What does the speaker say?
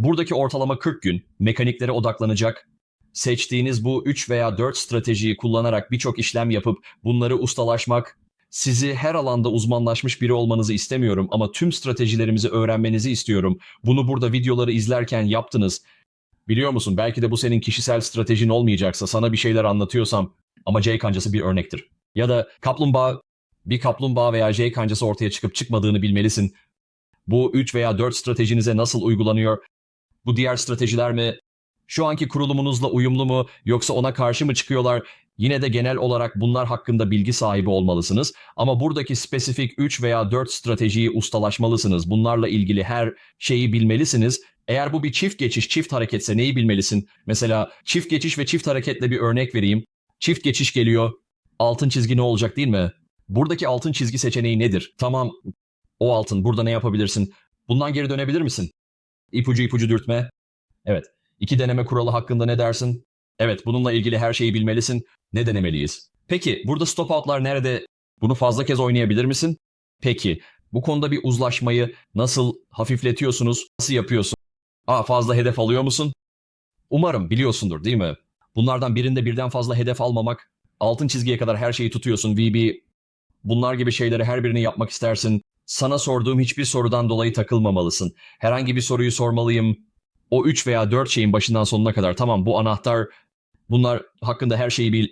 Buradaki ortalama 40 gün mekaniklere odaklanacak. Seçtiğiniz bu 3 veya 4 stratejiyi kullanarak birçok işlem yapıp bunları ustalaşmak, sizi her alanda uzmanlaşmış biri olmanızı istemiyorum ama tüm stratejilerimizi öğrenmenizi istiyorum. Bunu burada videoları izlerken yaptınız. Biliyor musun belki de bu senin kişisel stratejin olmayacaksa sana bir şeyler anlatıyorsam ama J kancası bir örnektir. Ya da kaplumbağa bir kaplumbağa veya J kancası ortaya çıkıp çıkmadığını bilmelisin. Bu 3 veya 4 stratejinize nasıl uygulanıyor? Bu diğer stratejiler mi? Şu anki kurulumunuzla uyumlu mu yoksa ona karşı mı çıkıyorlar? Yine de genel olarak bunlar hakkında bilgi sahibi olmalısınız ama buradaki spesifik 3 veya 4 stratejiyi ustalaşmalısınız. Bunlarla ilgili her şeyi bilmelisiniz. Eğer bu bir çift geçiş, çift hareketse neyi bilmelisin? Mesela çift geçiş ve çift hareketle bir örnek vereyim. Çift geçiş geliyor. Altın çizgi ne olacak değil mi? Buradaki altın çizgi seçeneği nedir? Tamam o altın burada ne yapabilirsin? Bundan geri dönebilir misin? İpucu ipucu dürtme. Evet. İki deneme kuralı hakkında ne dersin? Evet bununla ilgili her şeyi bilmelisin. Ne denemeliyiz? Peki burada stop out'lar nerede? Bunu fazla kez oynayabilir misin? Peki bu konuda bir uzlaşmayı nasıl hafifletiyorsunuz? Nasıl yapıyorsun? Aa fazla hedef alıyor musun? Umarım biliyorsundur değil mi? Bunlardan birinde birden fazla hedef almamak, altın çizgiye kadar her şeyi tutuyorsun VB. Bunlar gibi şeyleri her birini yapmak istersin. Sana sorduğum hiçbir sorudan dolayı takılmamalısın. Herhangi bir soruyu sormalıyım. O 3 veya 4 şeyin başından sonuna kadar tamam bu anahtar bunlar hakkında her şeyi bil.